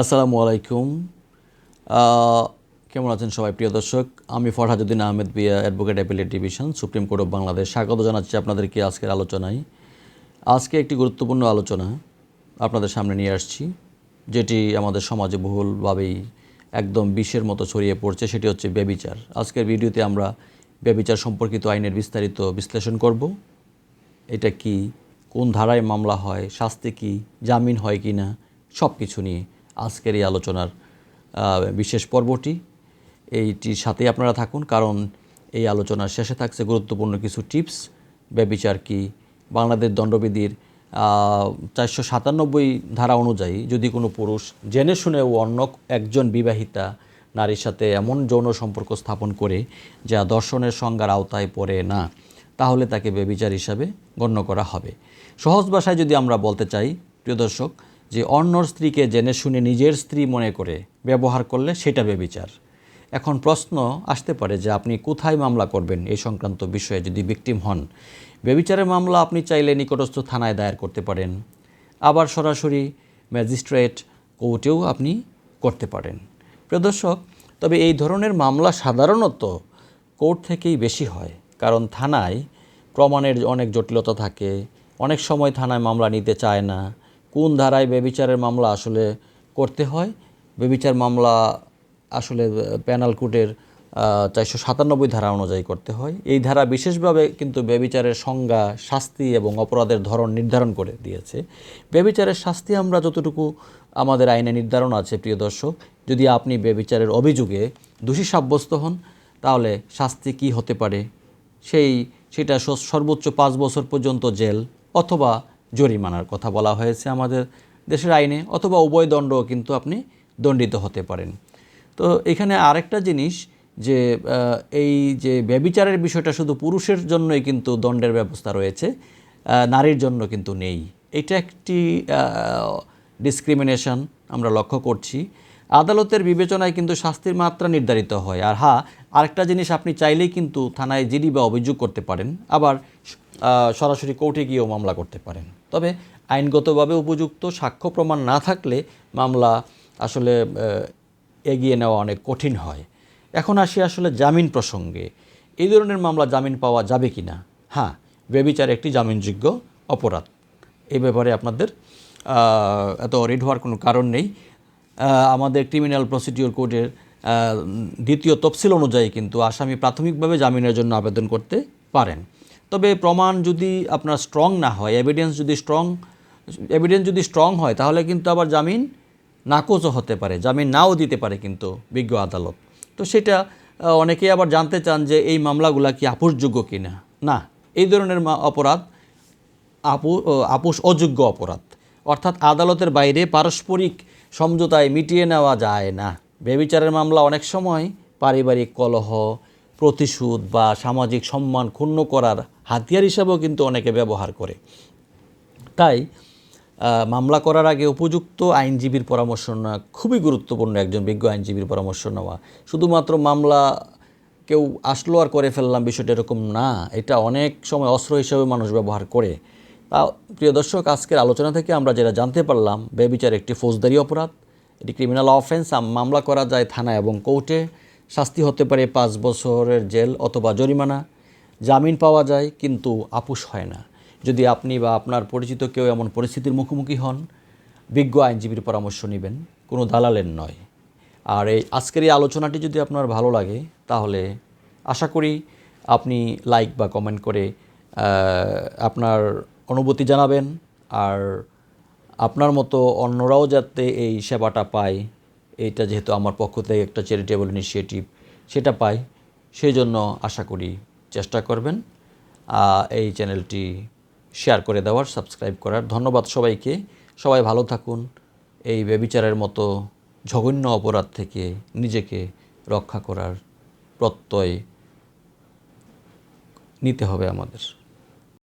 আসসালামু আলাইকুম। কেমন আছেন সবাই? প্রিয় দর্শক, আমি ফরহাজুদ্দিন আহমেদ বিয়া advocate appellate division, supreme court of Bangladesh. স্বাগত জানাচ্ছি আপনাদেরকে আজকের আলোচনায়। আজকে একটি গুরুত্বপূর্ণ আলোচনা আপনাদের সামনে নিয়ে আসছি, যেটি আমাদের সমাজে বহুলভাবেই একদম বিষের মতো ছড়িয়ে পড়ছে, সেটি হচ্ছে ব্যবিচার। আজকের ভিডিওতে আমরা ব্যবিচার সম্পর্কিত আইনের বিস্তারিত বিশ্লেষণ করব। এটা কি, কোন ধারায় মামলা হয়, শাস্তি কি, জামিন হয় কি না সব কিছু নিয়ে আজকের এই আলোচনার বিশেষ পর্বটি। এইটির সাথেই আপনারা থাকুন, কারণ এই আলোচনার শেষে থাকছে গুরুত্বপূর্ণ কিছু টিপস। ব্যবিচার কি? বাংলাদেশ দণ্ডবিধির চারশো সাতানব্বই ধারা অনুযায়ী যদি কোনো পুরুষ জেনে শুনেও অন্য একজন বিবাহিতা নারীর সাথে এমন যৌন সম্পর্ক স্থাপন করে যা দর্শনের সংজ্ঞার আওতায় পড়ে না, তাহলে তাকে বেবিচার হিসাবে গণ্য করা হবে। সহজ ভাষায় যদি আমরা বলতে চাই, প্রিয় দর্শক যে অন্যর স্ত্রীকে জেনে শুনে নিজের স্ত্রী মনে করে ব্যবহার করলে সেটা বেবিচার। এখন প্রশ্ন আসতে পারে যে আপনি কোথায় মামলা করবেন এই সংক্রান্ত বিষয়ে যদি ভিকটিম হন। বেবিচারের মামলা আপনি চাইলে নিকটস্থ থানায় দায়ের করতে পারেন। আবার সরাসরি ম্যাজিস্ট্রেট কোর্টেও আপনি করতে পারেন। প্রিয় দর্শক, তবে এই ধরনের মামলা সাধারণত কোর্ট থেকেই বেশি হয়। কারণ থানায় প্রমাণের অনেক জটিলতা থাকে। অনেক সময় থানায় মামলা নিতে চায় না। কোন ধারায় বেবিচারের মামলা আসলে করতে হয়? বেবিচার মামলা আসলে প্যানাল কোর্টের চারশো সাতানব্বই ধারা অনুযায়ী করতে হয়। এই ধারা বিশেষভাবে কিন্তু বেবিচারের সংজ্ঞা, শাস্তি এবং অপরাধের ধরন নির্ধারণ করে দিয়েছে। বেবিচারের শাস্তি আমরা যতটুকু আমাদের আইনে নির্ধারণ আছে, প্রিয় দর্শক, যদি আপনি বেবিচারের অভিযোগে দোষী সাব্যস্ত হন, তাহলে শাস্তি কি হতে পারে? সেই, সেটা সর্বোচ্চ পাঁচ বছর পর্যন্ত জেল অথবা জরিমানার কথা বলা হয়েছে আমাদের দেশের আইনে, অথবা উভয় দণ্ডও কিন্তু আপনি দণ্ডিত হতে পারেন। তো এখানে আরেকটা জিনিস যে এই যে ব্যবিচারের বিষয়টা শুধু পুরুষের জন্যই কিন্তু দণ্ডের ব্যবস্থা রয়েছে নারীর জন্য কিন্তু নেই। এটা একটি ডিসক্রিমিনেশন আমরা লক্ষ্য করছি। আদালতের বিবেচনায় কিন্তু শাস্তির মাত্রা নির্ধারিত হয়। আর হ্যাঁ আরেকটা জিনিস আপনি চাইলেই কিন্তু থানায় জিডি বা অভিযোগ করতে পারেন আবার সরাসরি কোর্টে গিয়েও মামলা করতে পারেন। তবে আইনগতভাবে উপযুক্ত সাক্ষ্য প্রমাণ না থাকলে মামলা আসলে এগিয়ে নেওয়া অনেক কঠিন হয়। এখন আসি আসলে জামিন প্রসঙ্গে। এই ধরনের মামলা জামিন পাওয়া যাবে কি না হ্যাঁ বেবিচার একটি জামিনযোগ্য অপরাধ। এই ব্যাপারে আপনাদের এত রেড হওয়ার কোনো কারণ নেই। আমাদের ক্রিমিনাল প্রসিডিওর আহ, দ্বিতীয় তফসিল অনুযায়ী কিন্তু আসামি প্রাথমিকভাবে জামিনের জন্য আবেদন করতে পারেন। তবে প্রমাণ যদি আপনার স্ট্রং না হয় এভিডেন্স যদি স্ট্রং এভিডেন্স যদি স্ট্রং হয়, তাহলে কিন্তু আবার জামিন নাকচও হতে পারে, জামিন নাও দিতে পারে কিন্তু বিজ্ঞ আদালত। তো সেটা অনেকেই আবার জানতে চান যে এই মামলাগুলা কি আপোষযোগ্য কি না না এই ধরনের অপরাধ আপু আপোষ অযোগ্য অপরাধ। অর্থাৎ আদালতের বাইরে পারস্পরিক সমঝোতায় মিটিয়ে নেওয়া যায় না। বেবিচারের মামলা অনেক সময় পারিবারিক কলহ, প্রতিশোধ বা সামাজিক সম্মান ক্ষুণ্ণ করার হাতিয়ার হিসাবেও কিন্তু অনেকে ব্যবহার করে। তাই মামলা করার আগে উপযুক্ত আইনজীবীর পরামর্শ নেওয়া খুবই গুরুত্বপূর্ণ, একজন বিজ্ঞ আইনজীবীর পরামর্শ নেওয়া। শুধুমাত্র মামলা কেউ আসলো আর করে ফেললাম বিষয়টা এরকম না, এটা অনেক সময় অস্ত্র হিসেবে মানুষ ব্যবহার করে। তা, প্রিয় দর্শক, আজকের আলোচনা থেকে আমরা যেটা জানতে পারলাম বেবিচার একটি ফৌজদারি অপরাধ। এটি ক্রিমিনাল অফেন্স মামলা করা যায় থানা এবং কোর্টে। শাস্তি হতে পারে পাঁচ বছরের জেল অথবা জরিমানা। জামিন পাওয়া যায়, কিন্তু আপোষ হয় না। যদি আপনি বা আপনার পরিচিত কেউ এমন পরিস্থিতির মুখোমুখি হন, বিজ্ঞ আইনজীবীর পরামর্শ নেবেন, কোনো দালালের নয়। আর এই আজকের এই আলোচনাটি যদি আপনার ভালো লাগে, তাহলে আশা করি আপনি লাইক বা কমেন্ট করে আপনার অনুভূতি জানাবেন। আর আপনার মতো অন্যরাও যাতে এই সেবাটা পায় এইটা যেহেতু আমার পক্ষ থেকে একটা চ্যারিটেবল ইনিশিয়েটিভ সেটা পায়, সেই জন্য আশা করি চেষ্টা করবেন। এই চ্যানেলটি শেয়ার করে দেওয়ার সাবস্ক্রাইব করার। ধন্যবাদ সবাইকে। সবাই ভালো থাকুন। এই বেবিচারের মতো জঘন্য অপরাধ থেকে নিজেকে রক্ষা করার প্রত্যয় নিতে হবে আমাদের।